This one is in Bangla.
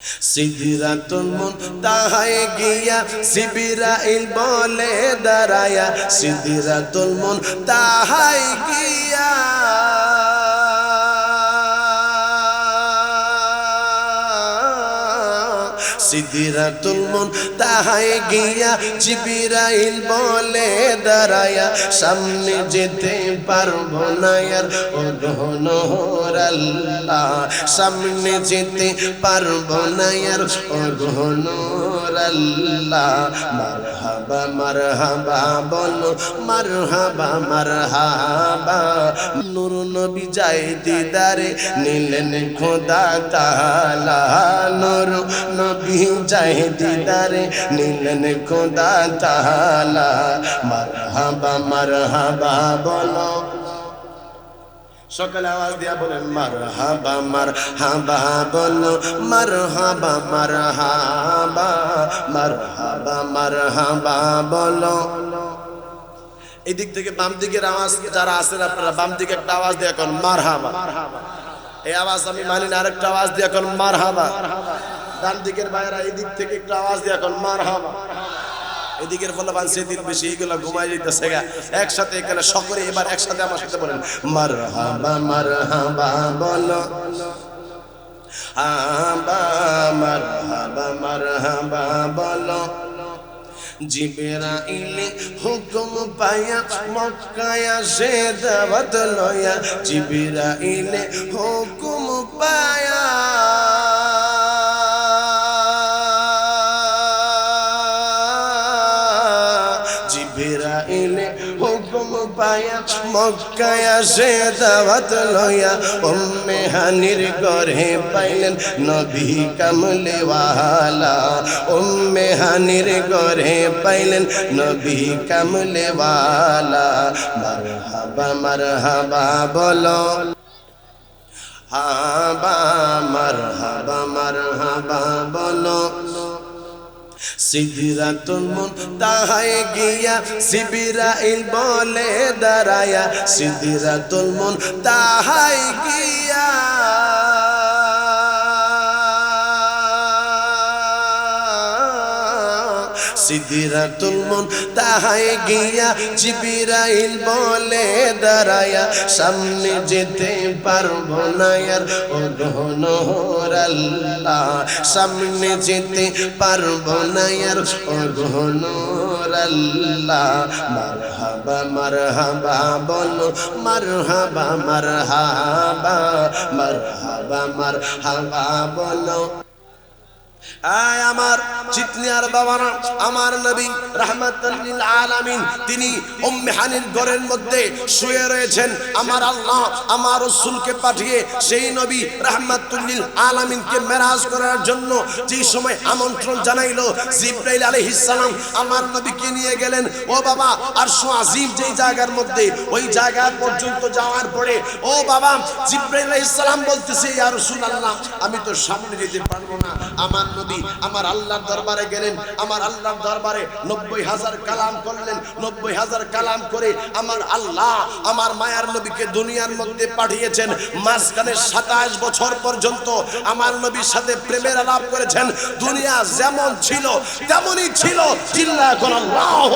সিদিরাতুল মুন তাহায় মুন তাহায় গিয়া সিদিরাতুল মন, তাহাই গিয়া জিবিরাইল বলে, দাঁড়ায়া, সামনে যেতে পারব না আর ও গহনহর আল্লাহ, সামনে যেতে পারব না আর ও আল্লাহ মারহাবা মারহাবা বলো, মারহাবা মারহাবা। নূর নবী যাই দিদারে নিলেন খোদা তালা নূর নবী যাই দিদারে নিলেন খোদা তালা মারহাবা মারহাবা বলো। সকালে আওয়াজ দিয়া বলেন মার হাবা মার হাবা বলো মার হাবা মার হাবা মার হাবা মার হাবা বলো। এদিক থেকে বাম দিকের আওয়াজ যারা আছেন আপনারা বাম দিকে একটা আওয়াজ দিয়ে এখন মার হাবা এই আওয়াজ আমি মানি না, আরেকটা আওয়াজ দিয়ে এখন মার হাবা ডান দিকের বাইরা এদিক থেকে একটা আওয়াজ দিয়ে এখন মার হাবা এদিকের ফলাফান সেদিন বেশি এইগুলো ঘুমাই যেতেছে গা, একসাথে এখানে সকলে এবার একসাথে আমার সাথে বলেন মার হাবা মার হাবা বলো। হাবা মার হাবা মার হাবা বলো হুকুম পায়া মক্কায়া সে দাওয়াত লয়া জিবেরাইলে হুকুম পায়া জিবেরাইলে হুকুম পায়া মক্কায়া সে দাওয়াত লয়া উম্মে হানির ঘরে পাইলেন নবী কামলে ওয়ালা উম্মে হানির ঘরে পাইলেন নবী কামলে ওয়ালা মারহাবা মারহাবা বলো। হাবা, মারহাবা মারহাবা বলো। সিদিরাতুল মন তাহাই গিয়া সিবিরাইল বলে দাঁড়ায়া। সিদিরাতুল মন তাহাই গিয়া সিদিরাতুল মুন তাহায় গিয়া জিবিরাইল বলে, দাঁড়ায়া, সামনে যেতে পারব না আর ও গহনহর আল্লাহ। সামনে যেতে পারব না আর ও গহনহর আল্লাহ। মারহাবা মারহাবা, বলো, মারহাবা মারহাবা মারহাবা মারহাবা, বলো। আয় আমার চিতনিয়ার বাবারা, আমার নবী রাহমাতুল আলামিন, তিনি উম্মে হানির ঘরের মধ্যে শুয়ে রয়েছেন। আমার আল্লাহ, আমার রাসূলকে পাঠিয়ে সেই নবী রাহমাতুল আলামিনকে মেরাজ করার জন্য যে সময় আমন্ত্রণ জানাইলো, জিব্রাইল আলাইহিস সালাম আমার নবীকে নিয়ে গেলেন। ও বাবা আরশ আজিম যেই জায়গার মধ্যে, ওই জায়গা পর্যন্ত যাওয়ার পরে, ও বাবা, জিব্রাইল আলাইহিস সালাম বলতেছে, ইয়া রাসূলুল্লাহ, আমি তো সামনে যেতে পারব না। আমার নবী আমার আল্লাহর দরবারে গেলেন, আমার আল্লাহর দরবারে নব্বই হাজার কালাম করলেন, নব্বই হাজার কালাম করে আমার আল্লাহ আমার মায়ার নবীকে দুনিয়ার মধ্যে পাঠিয়েছেন। মাঝখানে সাতাশ বছর পর্যন্ত আমার নবীর সাথে প্রেমের আলাপ করেছেন। দুনিয়া যেমন ছিল, তেমনই ছিল। চিল্লা এখন আল্লাহ